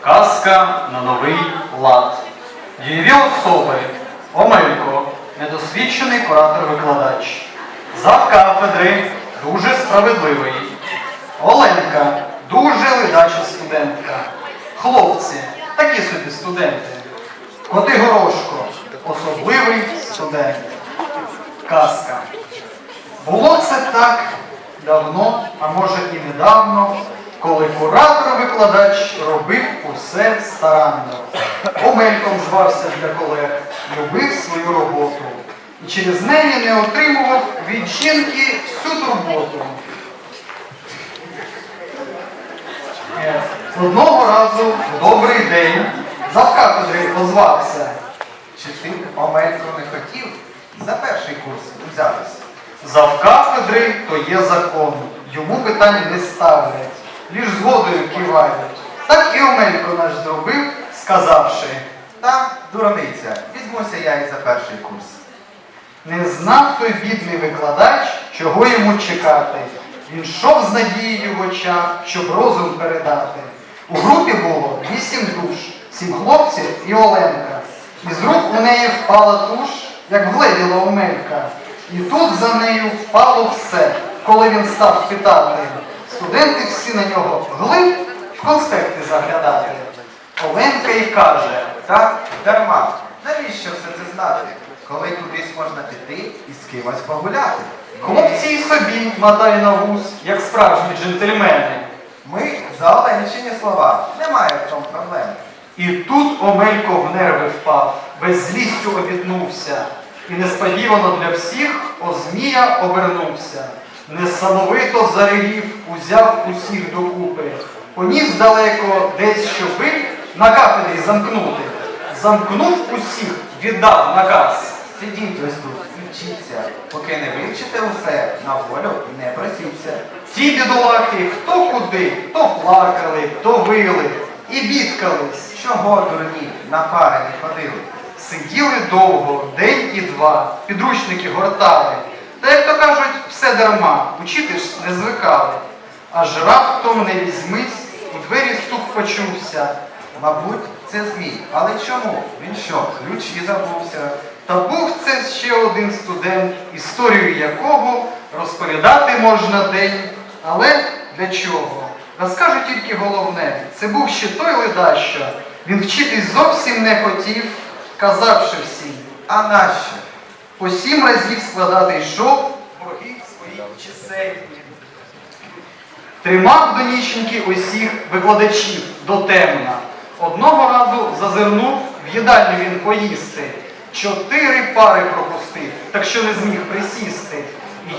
Казка на новий лад. Дієві особи. Омелько, недосвідчений куратор-викладач. Зав кафедри дуже справедливий. Оленка дуже ледача студентка. Хлопці, такі собі студенти. Коти Горошко, особливий студент. Казка. Було це так давно, а може і недавно, коли куратор-викладач робив усе старанно. Омельком звався для колег, любив свою роботу. І через неї не отримував від жінки всю турботу. Е, Одного разу в добрий день завкафедри позвався. Чи ти Омелько не хотів за перший курс взятися? Завкафедри то є закон, йому питань не ставлять, лиш згодою кивають. Так і Омелько наш зробив, сказавши, Та, дурниця, візьмуся я і за перший курс. не знав той бідний викладач, чого йому чекати. Він йшов з надією в очах, щоб розум передати. У групі було вісім душ, сім хлопців і Оленка. І з рук у неї впала туш, як вледіла Омелька. І тут за нею впало все, коли він став питати. Студенти всі на нього глиб в конспекти заглядати. Оленка й каже, Так, дарма. Навіщо все це знати? Коли кудись можна піти і з кимось погуляти? хлопці й собі мотай на вуз, як справжні джентльмени. Ми за Оленчині слова. Немає в тому проблеми. І тут Омелько в нерви впав, без злістю обітнувся, і несподівано для всіх Озмія обернувся. Несамовито заревів, узяв усіх докупи, поніс далеко десь щоби на кафедрі замкнути. Замкнув усіх, віддав наказ. Сидіть ось тут і вчіться. Поки не вивчите усе, на волю не просіться. Ті бідолахи, хто куди, то плакали, то вили і бідкались. Чого дурні на пари не ходили? Сиділи довго, день і два, підручники гортали. Та, як то кажуть, все дарма, учити ж не звикали. Аж раптом не візьмись, у двері стук почувся. Мабуть, це змій. Але чому? Він що, ключі забувся? Та був це ще один студент, історію якого розповідати можна день. Але для чого? Розкажу тільки головне, це був ще той ледащо. Він вчитись зовсім не хотів, казавши всім. А нащо? По сім разів складати йшов борги свої чисельні. Тримав до ніченьки усіх викладачів до темна. Одного разу зазирнув в їдальню він поїсти. Чотири пари пропустив, так що не зміг присісти.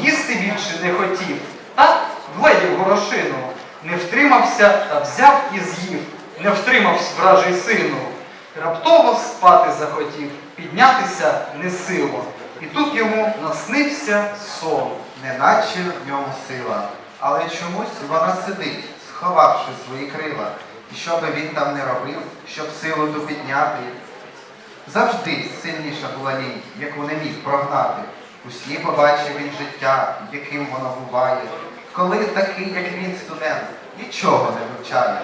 Їсти більше не хотів. Та вгледів горошину. Не втримався та взяв і з'їв. Не втримався вражий сину. Раптово спати захотів, піднятися не сило. І тут йому наснився сон. Неначе в ньому сила. Але чомусь вона сидить, сховавши свої крила. І що би він там не робив, щоб силу ту підняти. Завжди сильніша була лінь, яку не міг прогнати. У сні побачив він життя, яким воно буває. Коли такий, як він, студент, нічого не вивчає.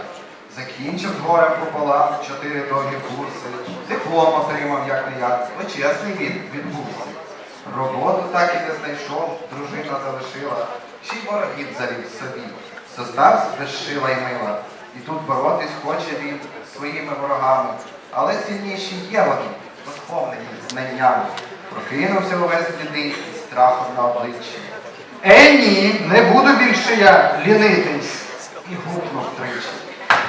Закінчив з горем пополам чотири довгі курси, диплом отримав як не як, почесний він відбувся. Роботу так і не знайшов, дружина залишила, й ворогів завів собі. Зостався безшила й мила. І тут боротись хоче він своїми ворогами. Але сильніші є вони, розповнені знаннями. Прокинувся увесь блідий і страхом на обличчі. Е, ні, не буду більше я лінитись. І гукнув тричі.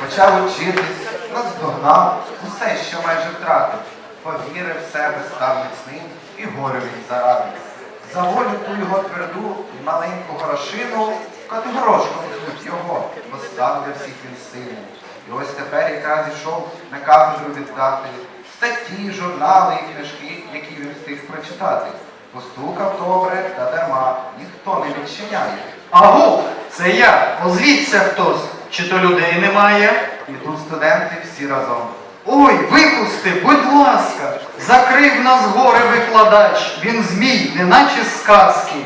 Почав учитись, наздогнав усе, що майже втратив. Повірив в себе, став міцним і горю він зарадив. За волю ту його тверду, маленьку горошину, категорошком звуть його, постав для всіх він сину. І ось тепер якраз ішов на кафедру віддати статті, журнали і книжки, які він встиг прочитати. Постукав добре та дарма, ніхто не відчиняє. Аго, це я. Озвіться хтось. Чи то людей немає? І тут студенти всі разом. Ой, випусти, будь ласка, закрив нас горе викладач. Він змій, неначе сказки.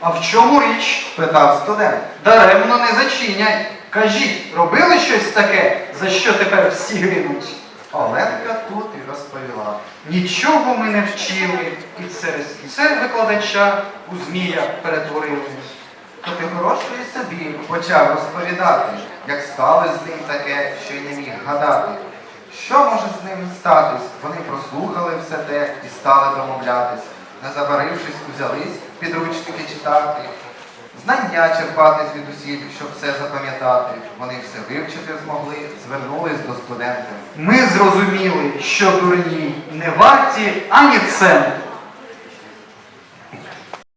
А в чому річ? Питав студент. Даремно не зачинять. Кажіть, робили щось таке? за що тепер всі гинуть. Оленка тут і розповіла. Нічого ми не вчили, і через це викладача у змія перетворили. То ти грошей собі почав розповідати, як сталося з ним таке, що й не міг гадати. Що може з ним статись? Вони прослухали все те і стали домовлятись. Не забарившись, узялись підручники читати. Знання черпати звідусіль, щоб все запам'ятати. Вони все вивчити змогли, звернулись до студентів. Ми зрозуміли, що дурні не варті ані цент.